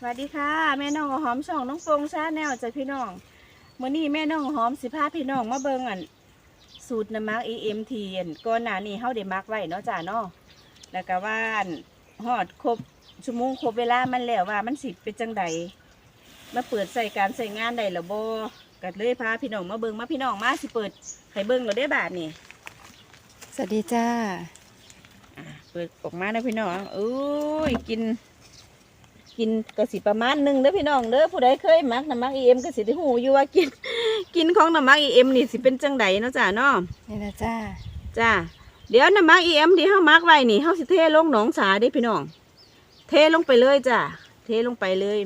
สวัสดีค่ะ แม่น้องหอมช่องน้องฟงชาแนลจากพี่น้องมื้อนี้แม่น้องหอมสิพาพี่น้องมาเบิ่งอันสูตรน้ำมัก EMT อันก่อนหน้านี้เฮาได้มักไว้เนาะจ้าเนาะแล้วก็ว่าอันฮอดครบชั่วโมงครบเวลามันแล้วว่ามันสิเป็นจังใดมาเปิดใส่การใส่งานได้หรือบ่ก็เลยพาพี่น้องมาเบิ่งมาพี่น้องมาสิเปิดให้เบิ่งเราได้บาทนี่สวัสดีจ้าอะเปิดออกมานะพี่น้องอุ้ยกิน กินก็สิประมาณหนึ่งเด้อพี่น้องเด้อผู้ใดเคยมักน้ำมักเอ็มก็สิได้หูอยู่ว่ากิน กินของน้ำมักเอ็มนี่สิเป็นจังใดเนาะจ้าเนาะนี่นะจ้าจ้าเดี๋ยวน้ำมักเอ็มที่เฮามักไว้นี่เฮาสิเทลงหนองสาเด้อพี่น้อง เทลงไปเลยจ้าเทลงไปเลย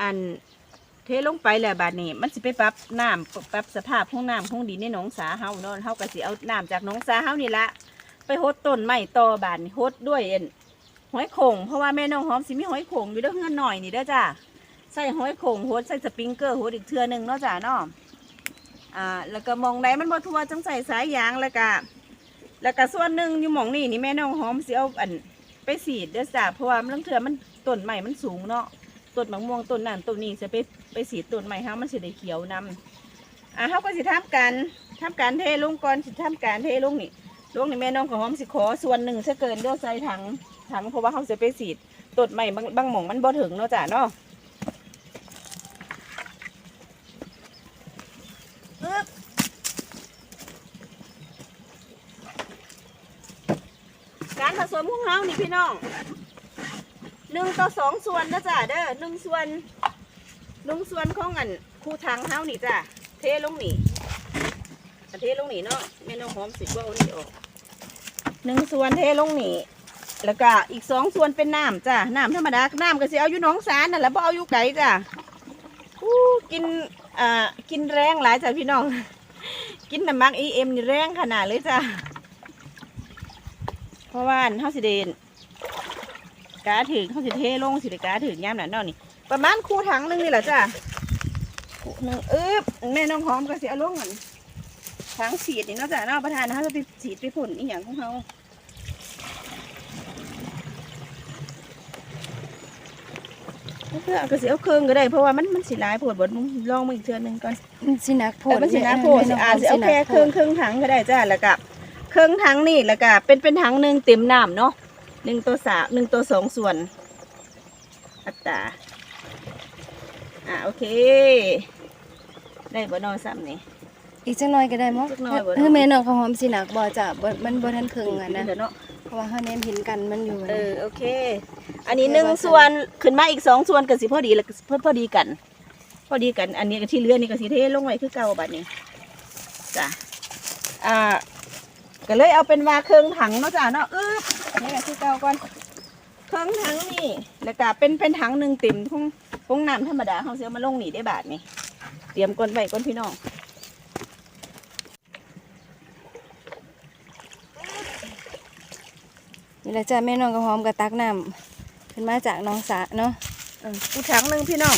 อันเทลงไปแล้วบาดนี้ มันสิไปปรับน้ำปรับสภาพของน้ำของดินในหนองสาเฮาเนาะเฮาก็สิเอาน้ำจากหนองสาเฮานี่ละไปหดต้นไม้ต่อบานนี่หดด้วยเอ็น หอยโข่งเพราะว่าแม่น้องหอมสิมีหอยโข่งอยู่เด้อเฮือนหน่อยนี่เด้อจ้าใส่หอยโข่งหดใส่สปริงเกอร์โหดอีกเทือหนึงเนาะจ้าเนาะอ่าแล้วก็มองใดมันบ่ทั่วจังใส่สายยางแล้วก็แล้วก็ส่วนหนึ่งอยู่หมองนี่นี่แม่น้องหอมสิเอาอันไปสีดเด้อจ้าเพราะว่ามันลังเทือมันต้นใหม่มันสูงเนาะต้นมะม่วงต้นนั้นต้นนี้จะไปไปสีดต้นใหม่ฮามันสิได้เขียวนำอ่าเขาก็สิทำการทำการเทลงก่อนสิทำการเทลงนี่ลงนี่แม่น้องหอมสิขอส่วนหนึ่งซะเกินเดี๋ยวใส่ถัง ถังเพราะว่าเขาจะไปสีดตดใหม่บางบางหม่องมันบ่ถึงเนาะจ้ะเนาะการผสมของเฮานี่พี่น้องหนึ่งต่อสองส่วนนะจ้ะเด้อหนึ่งส่วนหนึ่งส่วนของอันคู่ทางเฮานี่จ้ะเทลงนี่อันเทลงนี่เนาะแม่น้องหอมสิบว่าเอานี่ออกหนึ่งส่วนเทลงนี่ แล้วก็อีกสองส่วนเป็นน้ำจ้ะน้ำธรรมดาน้ำก็สิเอาอยู่หน้องสารนั่นแหละบ่เอาอยู่ไกลจ้ะอู้กินอ่ากินแรงหลายจ้ะพี่น้อง กินน้ำมักอีเอ็มนี่แรงขนาดเลยจ้ะเพราะว่าเฮาสิเดนกาถึงเฮาสิเทลงสิได้กาถึงยามนั้นเนาะนี่ประมาณคู่ถังหนึงนี่แหละจ้ะหนึ่งอึ๊บแม่น้องหอมก็สิเอาลงก่อนทั้งสีดนี่เนอกจากนอกประทานนะคะจะไปสีดไปผลอีหยังของเขา เพื่อเอาก็สิเอาเครื่องก็ได้เพราะว่ามันมันสีลายผดบดมึงลองมาอีกเทือหนึงก่อนมันสินักโพเออมันสีน้ำโพดสิอาจสิเอาแค่เครื่องเครื่องถังก็ได้จ้าแล้วก็เครื่องถังนี่แล้วก็เป็นเป็นถังหนึ่งเต็มน้ำเนาะหนึ่งตัวสามหนึ่งตัวสองส่วน อัตราอ่าโอเค ได้บ่นอนซ้ำนี่อีกจังน้อยก็ได้มั้งจักหน่อยบ่เนาะเฮ้ยแม่น้องข้าวหอมสินักบ่จ้ะบ่มันบ่ทันครึ่งอะนะ พราะว่าเฮาแนมเห็นกันมันอยู่เออโอเค อันนี้หนึ่งส่วนขึ้นมาอีกสองส่วนก็สิพอดีแล้วก็พอพอดีกัน พอดีกัน อันนี้ก็ที่เหลือนี่ก็สิเทลงไว้คือเก่าบัดนี้จ้ะอ่าก็เลยเอาเป็นว่าเครื่องถังเนาะจ้ะเนาะอึ๊บนี่ก็คือเก่าก่อนเครื่องถังนี่แล้วก็เป็นเป็นถังหนึ่งเต็มของของน้ำธรรมดาเขาเสียมาลงนี่ได้บาทนี่เตรียมก้นไว้ก้นพี่น้อง นี่แหละจ้ะแม่น้องข้าวหอมก็ตักน้ำขึ้นมาจากหน้องสระเนาะเออกูถังหนึ่งพี่น้อง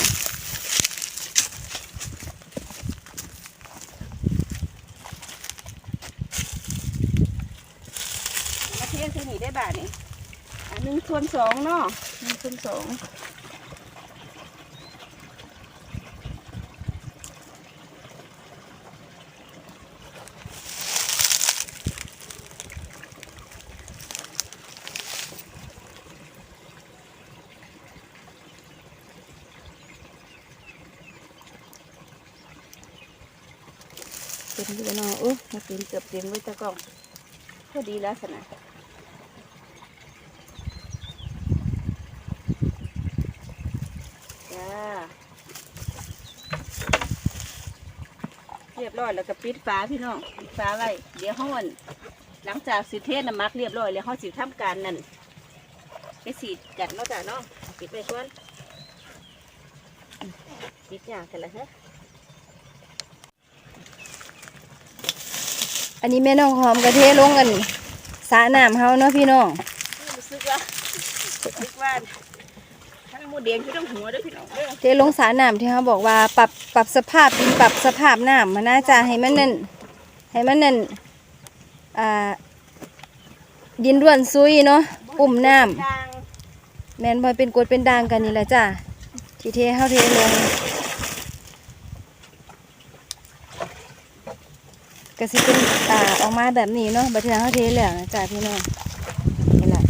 มาเทียนที่นี่ได้บาทนี่อันหนึ่งส่วนสองเนาะหนึ่งส่วนสอง เต็มองเนาะอู้มาเต็มเกือบเต็มไว้ตะกล้องพอดีแล้วสนะจ้าเรียบร้อยแล้วก็ปิดฝาพี่น้องปิดฝาไว้เดี๋ยวห้อนหลังจากสิเทศน้ำมักเรียบร้อยแล้วเขาสิทำการนั่นไปสีดกันเนาะจ้ะเนาะปิดไปก่อนปิดยากกันละฮ อันนี้แม่น้องหอมก็เทลงกันสระน้ำเฮาเนาะพี่น้องรู้สึกว่ารู้สึกว่าทั้งหมูแดงที่ต้องหัวเด้วยพี่น้องเด้อเทลงสระน้ำที่เขาบอกว่าปรับปรับสภาพดินปรับสภาพน้ำมันน่าจะให้มันนั่นให้มันนั่นอ่าดินร่วนซุยเนาะปุ่มน้ำทางแม่นบ่เป็นกรดเป็นด่างกันนี่แหละจ้ะที่เทเฮาเทลง ก็สิเป็นอ่าออกมาแบบนี้เนาะบัดเทื่อเฮาเทแล้วนะจ้ะพี่น้องนี่แหละ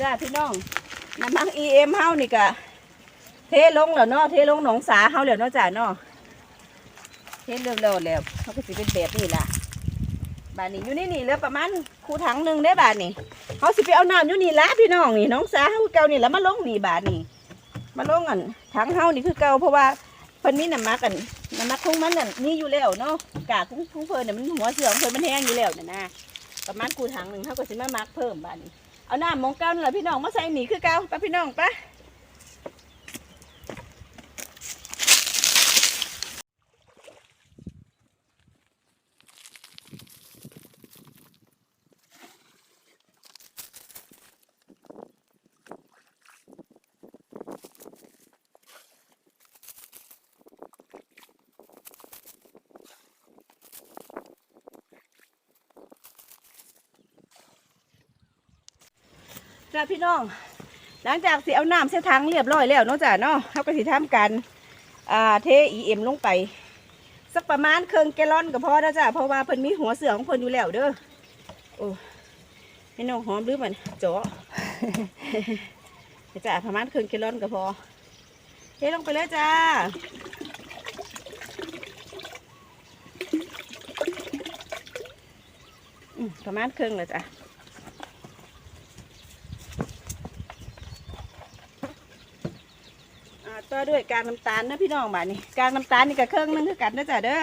จ้าพี่น้องน้ำมันเอ็มเฮานี่กะเทลงแล้วเนาะเทลงหนองสาเฮาแล้วเนาะจ้าเนาะเทเร็วๆแล้วเขาก็สิเป็นแบบนี้ล่ะบานนี้อยู่นี่นี่เหลือประมาณ คูถังหนึ่งได้บาทนี่เขาสิไปเอาน้ำอยู่นี่ละพี่น้องนี่น้องสาเฮาเก่านี่แล้วมาลงนี่บาทนี่มาลงอันถังเฮานี่คือเก่าเพราะว่าเพิ่นมีน้ำมักกันน้ำมักคงมันนั่นมีอยู่แล้วเนาะกากของของเพิ่นน่ยมันหัวเสือของเพิ่นมันแห้งอยู่แล้วน่ะนะประมาณคูถังหนึ่งเขาก็สิมามักเพิ่มบาทนี่เอาน้ำมองเก่านี่แหละพี่น้องมาใส่หนีคือเก่าไปพี่น้องไปะ จ้าพี่น้อง หลังจากสิเอาน้ำเสถังเรียบร้อยแล้วเนาะจ้ะเนาะเขาก็สิทำการอ่าเทอีเอ็มลงไป สักประมาณเครื่องแกลลอนก็พอแล้วจ้ะเพราะว่าเพิ่นมีหัวเสือของเพิ่นอยู่แล้วเด้อโอ้ให้น้องหอมหรือมันเจาะจ้ะประมาณเครื่องแกลลอนก็พอเทลงไปเลยจ้าอืมประมาณครื่งเลยจ้ะ อ่า ต่อด้วยกากน้ำตาลนะพี่น้องบ้านนี่กากน้ำตาลนี่ก็เครื่องนึงคือกันนะจ๊ะเด้อ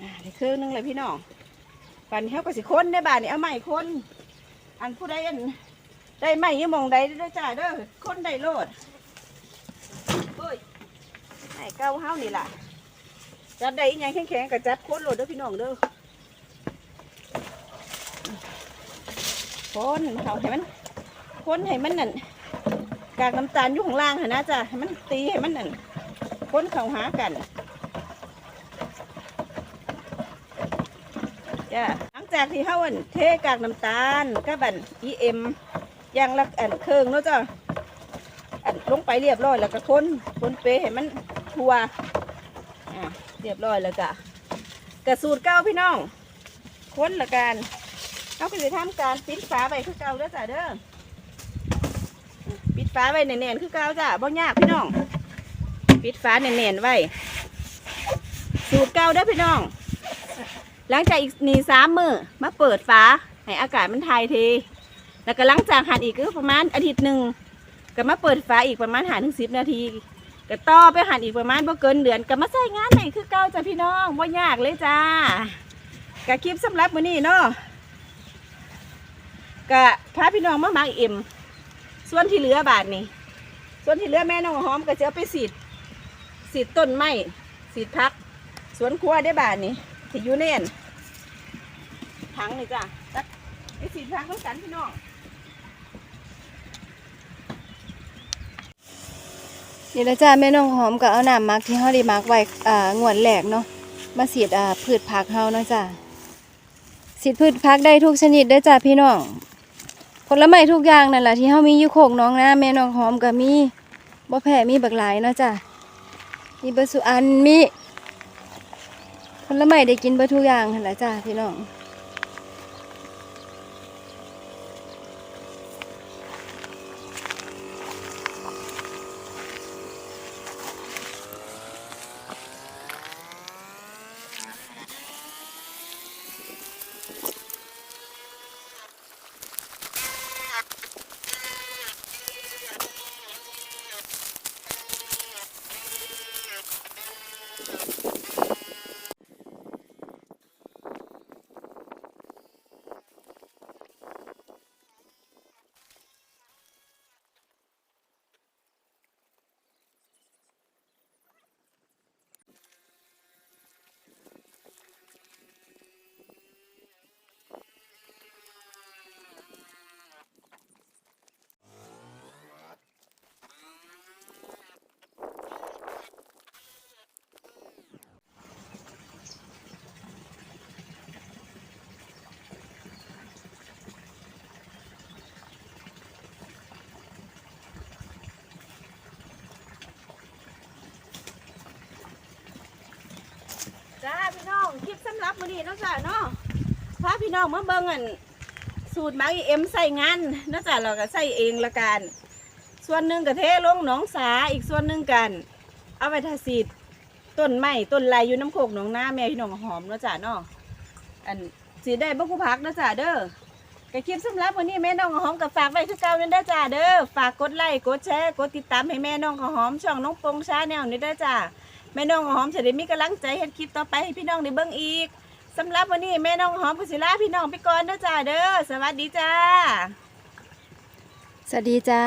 อ่าเครื่องนึงเลยพี่น้องบ้านนี้เขาก็สิค้นได้บ้านนี้เอาไม้ค้นอันผู้ใดอัน ได้ไหมยี่มองได้ได้อจ้าเด้อคนได้โลดเฮ้ยไอ้เก้าเฮานี่ล่ะจับได้อีหยังแข็งๆกับจับโคนโลดเด้อพี่น้องเด้อคนเขาให้มันคนให้มันนั่นกากน้ำตาลอยู่ข้างล่างหั่นนะจ้ะให้มันตีให้มันนั่นคนเข้าหากันจ้ะหลังจากที่เฮาอันเทกากน้ำตาลกับอัน EM อ ย่างละอันเครื่องเนาะจ้ะอันลงไปเรียบร้อยแล้วก็คนคนเปให้มันทัวอ่าเรียบร้อยแล้วก็กระสูตรเก้าพี่น้องคนละกันเขาก็จะทำการปิดฝาไว้คือเก่าเด้อจ้ะเด้อปิดฝาไว้แน่นๆคือเก่าจ้ะบ่ยากพี่น้อง ปิดฝาแน่นๆไว้ สูตรเก่าเด้อพี่น้อง หลังจากอีกนี่สามมือมาเปิดฝาให้อากาศมันถ่ายเท แล้วก็หลังจากหั่นอีกก็ประมาณอาทิตย์หนึ่งก็มาเปิดฝาอีกประมาณหาถึงสิบนาทีก็ต่อไปหั่นอีกประมาณบ่เกินเดือนก็มาใส่งานไหนคือเก่าจ้ะพี่น้องบ่ยากเลยจ้ากะคลิปสำหรับมื้อนี้เนาะกะพาพี่น้องมาหมักเอ็มส่วนที่เหลือบาทนี่ส่วนที่เหลือแม่น้องหอมก็จะเอาไปสีดสีดต้นไม้สีดพัก สวนครัวได้บาทนี่ที่อยู่เน่นถังนี่จ้ะไปสีดพักต้องกันพี่น้อง นี่ละจ้าแม่น้องหอมก็เอาน้ำมักที่เฮาได้มักไว้อ่างวดแรกเนาะมาสีดอ่าพืชผักเฮาเนาะจ้าสีดพืชผักได้ทุกชนิดเด้จ้าพี่น้องผลไม้ทุกอย่างนั่นแหละที่เฮามีอยู่โคกน้องนะแม่น้องหอมก็มีบ่แพ้มีบักหลายเนาะจ้ามีเบดสุอันมีผลไม้ได้กินเบ่ทุกอย่างนั่นแหละจ้าพี่น้อง พี่น้องคลิปสำหรับมื้อนี้เนาะจ้าเนาะพาพี่น้องมาเบิ่งอันสูตรหมักเอ็มใส่งานเนาะจ้าเราก็ใส่เองละกัน ส่วนหนึ่งก็เทลงหนองสาอีกส่วนหนึ่งกัน เอาไปทาสีดต้นไม้ต้นไรอยู่น้ำโขกหนองหน้าแม่พี่น้องหอมเนาะจ้าเนาะอันสีได้บ่ผู้พักเนาะจ้าเด้อก็คลิปสำหรับวันนี้แม่น้องหอมกับฝากไว้คือเก่านั่นเด้จ้าเด้อฝากกดไลค์กดแชร์กดติดตามให้แม่น้องหอมช่องน้องปงชาแนลนี่เด้จ้า แม่น้องหอมจะได้มีกำลังใจเฮ็ดคลิปต่อไปให้พี่น้องได้เบิ่งอีกสำหรับวันนี้แม่น้องหอมกุศิลาพี่น้องไปก่อนเด้อจ้าเด้อสวัสดีจ้า สวัสดีจ้า